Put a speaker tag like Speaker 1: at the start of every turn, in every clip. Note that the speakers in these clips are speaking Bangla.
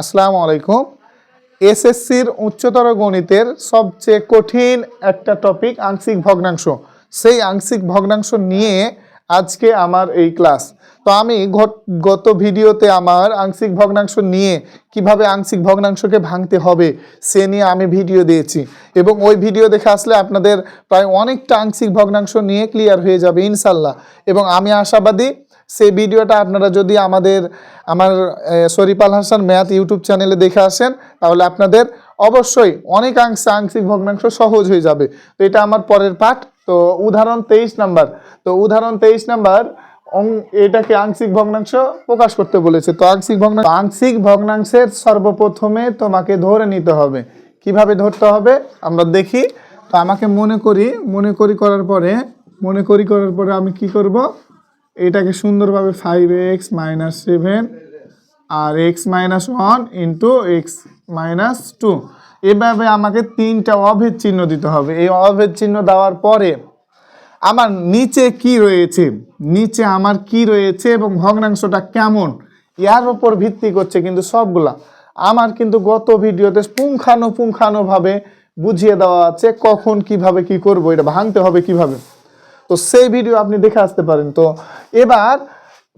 Speaker 1: আসসালামু আলাইকুম। এসএসসির উচ্চতর গণিতের সবচেয়ে কঠিন একটা টপিক আংশিক ভগ্নাংশ। সেই আংশিক ভগ্নাংশ নিয়ে আজকে আমার এই ক্লাস তো আমি গত ভিডিওতে আমার আংশিক ভগ্নাংশ নিয়ে কীভাবে আংশিক ভগ্নাংশকে ভাঙতে হবে, সে নিয়ে আমি ভিডিও দিয়েছি। এবং ওই ভিডিও দেখে আসলে আপনাদের প্রায় অনেকটা আংশিক ভগ্নাংশ নিয়ে ক্লিয়ার হয়ে যাবে ইনশাল্লাহ। এবং আমি আশাবাদী সেই ভিডিওটা আপনারা যদি আমাদের, আমার শরীফ হাসান ম্যাথ ইউটিউব চ্যানেলে দেখে আসেন, তাহলে আপনাদের অবশ্যই অনেকাংশে আংশিক ভগ্নাংশ সহজ হয়ে যাবে। তো এটা আমার পরের পাঠ। তো উদাহরণ তেইশ নাম্বার। তো উদাহরণ তেইশ নাম্বার এটাকে আংশিক ভগ্নাংশ প্রকাশ করতে বলেছে। তো আংশিক ভগ্নাংশ, আংশিক ভগ্নাংশের সর্বপ্রথমে তোমাকে ধরে নিতে হবে। কীভাবে ধরতে হবে? আমরা দেখি। তো আমাকে মনে করি মনে করি করার পরে, মনে করি করার পরে আমি কি করব? এটাকে সুন্দরভাবে ফাইভ এক্স মাইনাস সেভেন আর X minus one into X minus two এভাবে আমাকে তিনটা অভেদ চিহ্ন দিতে হবে। এই অভেদ চিহ্ন দেওয়ার পরে আমার নিচে কি রয়েছে? নিচে আমার কি রয়েছে এবং ভগ্নাংশটা কেমন? ইয়ার উপর ভিত্তি করছে কিন্তু সবগুলা। আমার কিন্তু গত ভিডিওতে পুঙ্খানুপুঙ্খানুভাবে বুঝিয়ে দেওয়া আছে কখন কীভাবে কি করব, এটা ভাঙতে হবে কীভাবে। তো সেই ভিডিও আপনি দেখে আসতে পারেন। তো এবার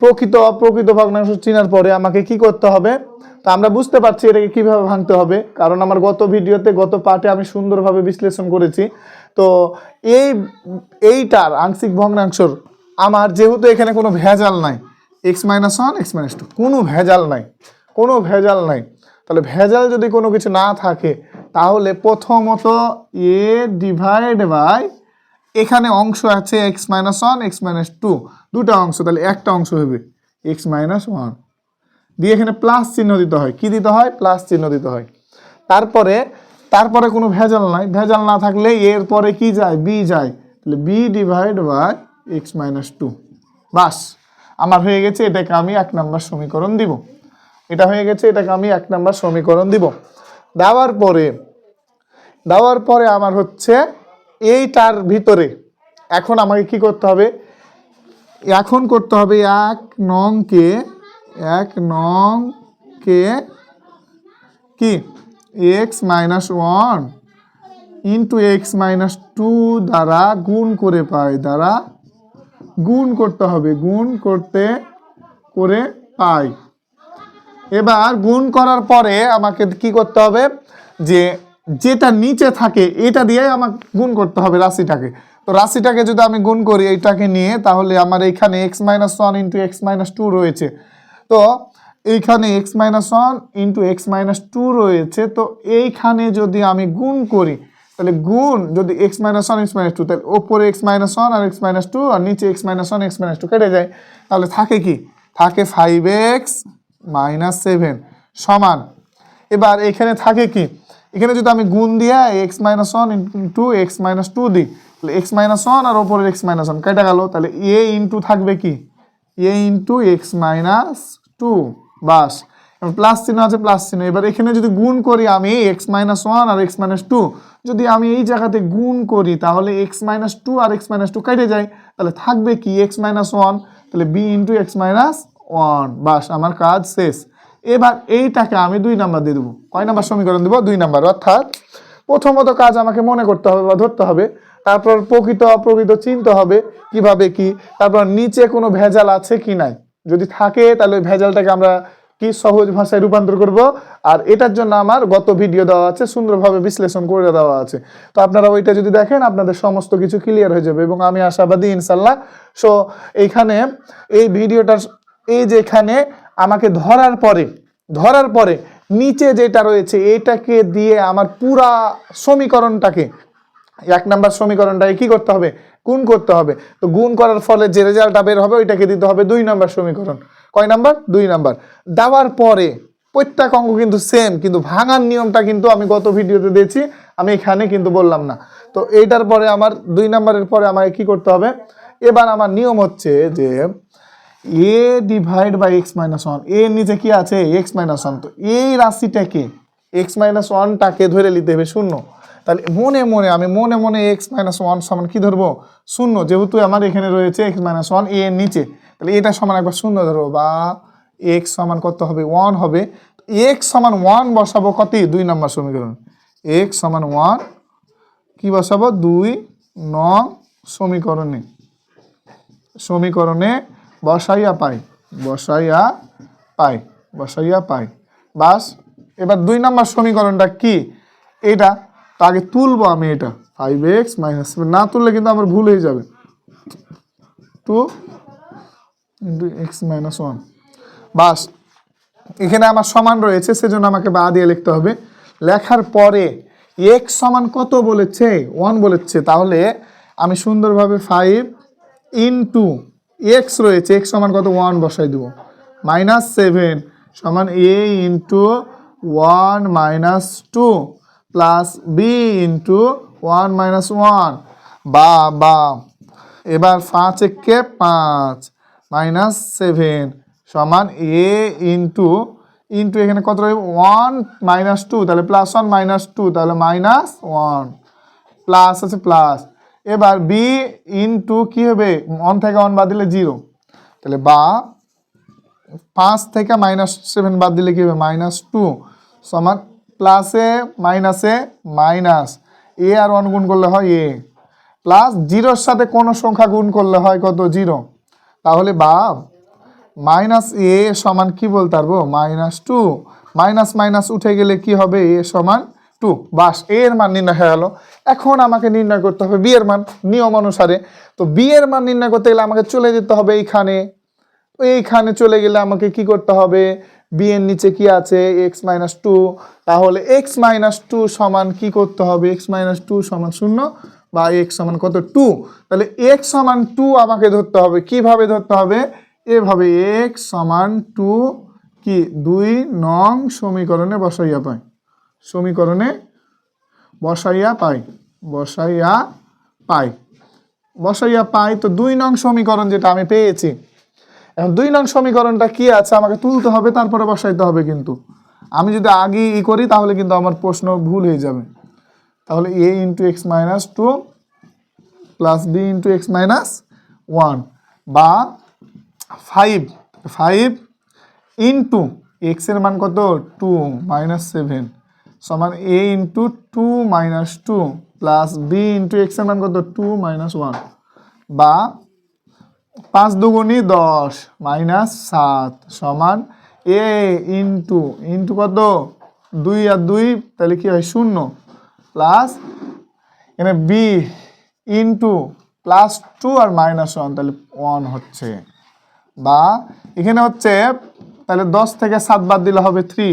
Speaker 1: প্রকৃত অপ্রকৃত ভগ্নাংশ চেনার পরে আমাকে কি করতে হবে? তো আমরা বুঝতে পারছি এটাকে কীভাবে ভাঙতে হবে, কারণ আমার গত ভিডিওতে, গত পার্টে আমি সুন্দরভাবে বিশ্লেষণ করেছি। তো এই, এইটার আংশিক ভগ্নাংশর আমার যেহেতু এখানে কোনো ভেজাল নাই X minus one X minus two কোনো ভেজাল নাই, কোনো ভেজাল নাই। তাহলে ভেজাল যদি কোনো কিছু না থাকে, তাহলে প্রথমত এ ডিভাইড বাই এখানে অংশ আছে X minus one X minus two দুটা অংশ, তাহলে একটা অংশ হবে এক্স মাইনাস ওয়ান দিয়ে এখানে প্লাস চিহ্ন দিতে হয়। কি দিতে হয়? প্লাস চিহ্ন দিতে হয়। তারপরে তারপরে কোনো ভেজাল নাই। ভেজাল না থাকলে এর পরে কি যায়? বি যায়। তাহলে B divide by X minus two বাস। আমার হয়ে গেছে, এটাকে আমি এক নম্বর সমীকরণ দিব। এটা হয়ে গেছে, এটাকে আমি এক নম্বর সমীকরণ দিব। দেওয়ার পরে দেওয়ার পরে আমার হচ্ছে এইটার ভিতরে। এখন আমাকে কি করতে হবে? এখন করতে হবে এক নংকে এক নংকে কি? X minus one into X minus two দ্বারা গুণ করে পাই, দ্বারা গুণ করতে হবে, গুণ করতে করে পাই। এবার গুণ করার পরে আমাকে কি করতে হবে? যে যেটা নিচে থাকে এটা দিয়ে আমাকে গুণ করতে হবে রাশিটাকে তো রাশিটাকে যদি আমি গুণ করি এইটাকে নিয়ে তাহলে আমার এইখানে X minus one into X minus two রয়েছে তো এইখানে X minus one into X minus two রয়েছে তো এইখানে যদি আমি গুণ করি তাহলে গুণ যদি X minus one X minus two তাহলে ওপরে এক্স মাইনাস ওয়ান আর এক্স মাইনাস টু আর নিচে X minus one X minus two কেটে যায় তাহলে থাকে কি থাকে ফাইভ এক্স মাইনাস সেভেন সমান এবার এখানে থাকে কি এখানে যদি আমি গুণ দিয়া X minus one into X minus two দিই তাহলে এক্স মাইনাস ওয়ান আর ওপরের এক্স মাইনাস ওয়ান কেটে গেল তাহলে এ ইন্টু থাকবে কি A into X minus two bus plus চিহ্ন আছে প্লাস চিহ্ন এবার এখানে যদি গুণ করি আমি এক্স মাইনাস ওয়ান আর এক্স মাইনাস টু যদি আমি এই জায়গাতে গুণ করি তাহলে এক্স মাইনাস টু আর এক্স মাইনাস টু কেটে যায় তাহলে থাকবে কি এক্স মাইনাস ওয়ান তাহলে B into X minus one বাস আমার কাজ শেষ এবার এইটাকে আমি দুই নাম্বার দিয়ে দেবো। কয় নাম্বার সমীকরণ দেবো? দুই নাম্বার। অর্থাৎ প্রথমত কাজ আমাকে মনে করতে হবে বা ধরতে হবে, তারপর প্রকৃত অপ্রকৃত চিনতে হবে কীভাবে কি, তারপর নিচে কোনো ভেজাল আছে কি নাই। যদি থাকে, তাহলে ভেজালটাকে আমরা কি সহজ ভাষায় রূপান্তর করব? আর এটার জন্য আমার গত ভিডিও দেওয়া আছে, সুন্দরভাবে বিশ্লেষণ করে দেওয়া আছে। তো আপনারা ওইটা যদি দেখেন, আপনাদের সমস্ত কিছু ক্লিয়ার হয়ে যাবে এবং আমি আশাবাদী ইনশাল্লাহ সো এইখানে এই ভিডিওটার এই যে এখানে আমাকে ধরার পরে ধরার পরে নিচে যেটা রয়েছে, এটাকে দিয়ে আমার পুরা সমীকরণটাকে, এক নাম্বার সমীকরণটাকে কি করতে হবে? গুণ করতে হবে। তো গুণ করার ফলে যে রেজাল্টটা বের হবে, ওইটাকে দিতে হবে দুই নাম্বার সমীকরণ। কয় নাম্বার? দুই নাম্বার। দেওয়ার পরে প্রত্যেক অঙ্ক কিন্তু সেম কিন্তু ভাঙার নিয়মটা কিন্তু আমি গত ভিডিওতে দিয়েছি, আমি এখানে কিন্তু বললাম না। তো এইটার পরে আমার, দুই নাম্বারের পরে আমাকে কি করতে হবে? এবার আমার নিয়ম হচ্ছে যে A divide by X minus ওয়ানের নিচে কি আছে? এক্স মাইনাস ওয়ান তো এই রাশিটাকে এক্স মাইনাস ওয়ানটাকে ধরে নিতে হবে শূন্য। তাহলে মনে মনে, আমি মনে মনে এক্স মাইনাস ওয়ান সমান কি ধরবো? শূন্য। যেহেতু আমার এখানে রয়েছে এক্স মাইনাস ওয়ানের নিচে। তাহলে এটা সমান একবার শূন্য ধরবো বা এক্স সমান কত হবে? ওয়ান হবে। এক্স সমান ওয়ান বসাবো কত? দুই নম্বর সমীকরণ। এক্স সমান ওয়ান কি বসাবো? দুই নং সমীকরণে। সমীকরণে বসাইয়া পাই বসাইয়া পাই বসাইয়া পাই। বাস, এবার দুই নম্বর সমীকরণটা কি? এটা, তো আগে তুলবো আমি এটা। ফাইভ এক্স মাইনাস না তুললে কিন্তু আমার ভুল হয়ে যাবে। Two into x minus one বাস, এখানে আমার সমান রয়েছে, সেজন্য আমাকে বা দিয়ে লিখতে হবে। লেখার পরে এক্স সমান কত বলেছে? ওয়ান বলেছে। তাহলে আমি সুন্দরভাবে ফাইভ ইন্টু এক্স রয়েছে এক্স সমান কত? ওয়ান বসাই দেবো। মাইনাস সেভেন সমান a into one minus two plus b into one minus one বা বা। এবার পাঁচ একে পাঁচ মাইনাস সেভেন সমান এ ইন্টু ইন্টু এখানে কত রয়েছে ওয়ান মাইনাস টু তাহলে প্লাস ওয়ান মাইনাস টু তাহলে মাইনাস ওয়ান প্লাস আছে প্লাস এবার বি ইন্টু কী হবে? ওয়ান থেকে ওয়ান বাদ দিলে জিরো তাহলে বা পাঁচ থেকে মাইনাস সেভেন বাদ দিলে কী হবে? মাইনাস টু সমান প্লাসে মাইনাসে মাইনাস এ আর ওয়ান গুণ করলে হয় এ প্লাস জিরোর সাথে কোনো সংখ্যা গুণ করলে হয় কত? জিরো তাহলে বা মাইনাস এ সমান কি বলতে পারব? মাইনাস টু মাইনাস মাইনাস উঠে গেলে কি হবে? এ সমান টু বাস, এ এর মান নির্ণয় হয়ে গেল। এখন আমাকে নির্ণয় করতে হবে বি এর মান, নিয়ম অনুসারে। তো বি এর মান নির্ণয় করতে গেলে আমাকে চলে যেতে হবে এইখানে। এইখানে চলে গেলে আমাকে কি করতে হবে? বি এর নিচে কি আছে? X minus two. তাহলে এক্স মাইনাস টু সমান কি করতে হবে? এক্স মাইনাস টু সমান শূন্য বা এক্স সমান কত? টু। তাহলে এক্স সমান টু আমাকে ধরতে হবে। কীভাবে ধরতে হবে? এভাবে এক্স সমান টু কি? দুই নং সমীকরণে বসাইয়া পাই সমীকরণে বসাইয়া পাই বসাইয়া পাই। বসাইয়া পাই তো দুই নং সমীকরণ যেটা আমি পেয়েছি। এখন দুই নং সমীকরণটা কি আছে? আমাকে তুলতে হবে, তারপরে বসাইতে হবে কিন্তু। আমি যদি আগে ই করি, তাহলে কিন্তু আমার প্রশ্ন ভুল হয়ে যাবে। তাহলে a into x minus two plus b into x minus one বা ফাইভ ফাইভ ইন্টু এক্সের মান কত? টু মাইনাস সেভেন সমান a into two minus two plus b into এক্সের মান কত? টু মাইনাস ওয়ান বা পাঁচ দুগুণি দশ মাইনাস সাত সমান এ ইন্টু ইন্টু কত? দুই আর দুই, তাহলে কি হয়? শূন্য প্লাস এখানে বি ইন্টু প্লাস টু আর মাইনাস ওয়ান তাহলে ওয়ান হচ্ছে। বা এখানে হচ্ছে, তাহলে দশ থেকে সাত বাদ দিলে হবে থ্রি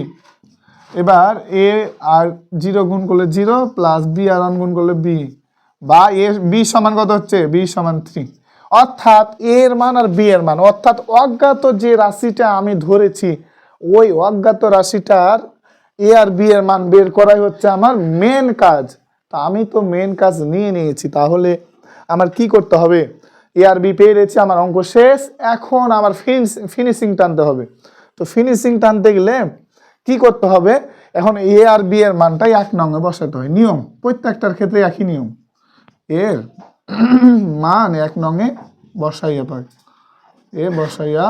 Speaker 1: এবার এ আর জিরো গুণ করলে জিরো প্লাস বি আর ওয়ান গুণ করলে বি বা এ বি সমান কত হচ্ছে? বি সমান থ্রি। অর্থাৎ এ এর মান আর বি এর মান। অর্থাৎ অজ্ঞাত যে রাশিটা আমি ধরেছি, ওই অজ্ঞাত রাশিটার এ আর বি এর মান বের করাই হচ্ছে আমার মেন কাজ। তা আমি তো মেন কাজ নিয়ে নিয়েছি, তাহলে আমার কি করতে হবে? এ আর বি পেয়ে রয়েছে আমার অঙ্ক শেষ। এখন আমার ফিনিশিং টানতে হবে। তো ফিনিশিং টানতে গেলে কি করতে হবে? এখন এ আর বি এর মানটাই এক নঙ্গে বসাতে হয়। নিয়ম, প্রত্যেকটার ক্ষেত্রে একই নিয়ম। এর মান এক নঙে বসাইয়া পায় এ বসাইয়া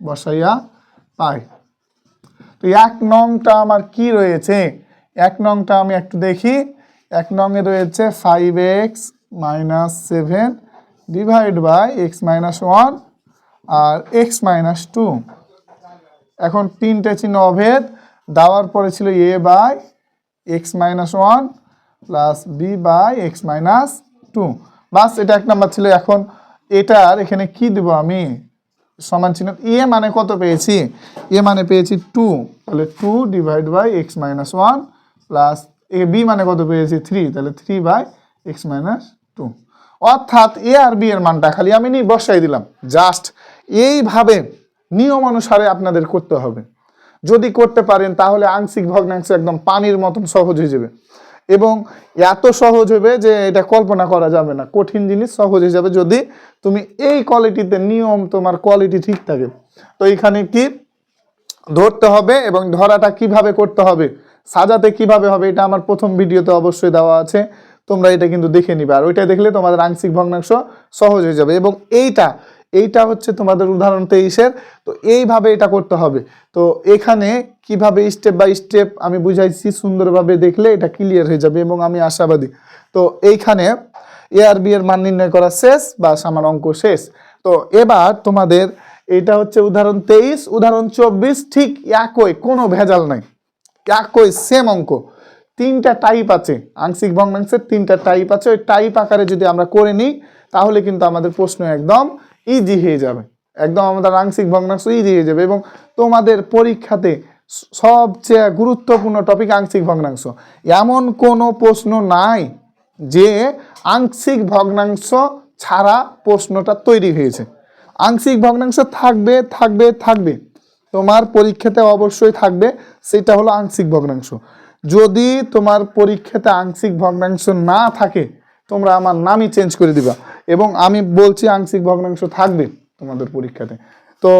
Speaker 1: বসাইয়া পায় তো এক নংটা আমার কি রয়েছে? এক নংটা আমি একটু দেখি। এক নংয়ে রয়েছে five x minus seven divide by x minus one R x minus two এখন তিনটে চিহ্ন অভেদ, দেওয়ার পরে ছিল a by x minus one plus b by x minus two বাস, এটা এক নাম্বার ছিল। এখন এটার এখানে কি দেব আমি? সমান চিহ্ন এ মানে কত পেয়েছি? এ মানে পেয়েছি টু তাহলে two divide by x minus one plus a b মানে কত পেয়েছি? থ্রি তাহলে three by x minus two অর্থাৎ এ আর বি এর মানটা খালি আমি নি বসাই দিলাম। জাস্ট এইভাবে নিয়ম অনুসারে আপনাদের করতে হবে। যদি করতে পারেন, তাহলে আংশিক ভগ্নাংশ একদম পানির মতন সহজ হয়ে যাবে। এবং এত সহজ হবে যে এটা কল্পনা করা যাবে না। কঠিন জিনিস সহজ হয়ে যাবে যদি তুমি এই কোয়ালিটিতে নিয়ম তোমার কোয়ালিটি ঠিক থাকে। তো এখানে কি ধরতে হবে এবং ধরাটা কীভাবে করতে হবে, সাজাতে কীভাবে হবে, এটা আমার প্রথম ভিডিওতে অবশ্যই দেওয়া আছে। তোমরা এটা কিন্তু দেখে নিবে। আর ওইটা দেখলে তোমাদের আংশিক ভগ্নাংশ সহজ হয়ে যাবে। এবং এইটা এইটা হচ্ছে তোমাদের উদাহরণ তেইশের। তো এইভাবে এটা করতে হবে। তো এখানে কীভাবে স্টেপ বাই স্টেপ আমি বুঝাইছি, সুন্দরভাবে দেখলে এটা ক্লিয়ার হয়ে যাবে এবং আমি আশাবাদী। তো এইখানে এ আর বি এর মান নির্ণয় করা শেষ বা আমার অঙ্ক শেষ। তো এবার তোমাদের এটা হচ্ছে উদাহরণ তেইশ, উদাহরণ চব্বিশ, ঠিক একই, কোনো ভেজাল নাই। একই সেম অঙ্ক। তিনটা টাইপ আছে। আংশিক ভগ্নাংশের তিনটা টাইপ আছে। ওই টাইপ আকারে যদি আমরা করে নিই, তাহলে কিন্তু আমাদের প্রশ্ন একদম ইজি হয়ে যাবে। একদম আমাদের আংশিক ভগ্নাংশ ইজি হয়ে যাবে এবং তোমাদের পরীক্ষাতে সবচেয়ে গুরুত্বপূর্ণ টপিক আংশিক ভগ্নাংশ। এমন কোনো প্রশ্ন নাই যে আংশিক ভগ্নাংশ ছাড়া প্রশ্নটা তৈরি হয়েছে। আংশিক ভগ্নাংশ থাকবে থাকবে থাকবে। তোমার পরীক্ষাতে অবশ্যই থাকবে, সেটা হলো আংশিক ভগ্নাংশ। যদি তোমার পরীক্ষাতে আংশিক ভগ্নাংশ না থাকে তোমরা আমার নামই চেঞ্জ করে দিবা। এবং আমি বলছি আংশিক ভগ্নাংশ থাকবে তোমাদের পরীক্ষাতে। তো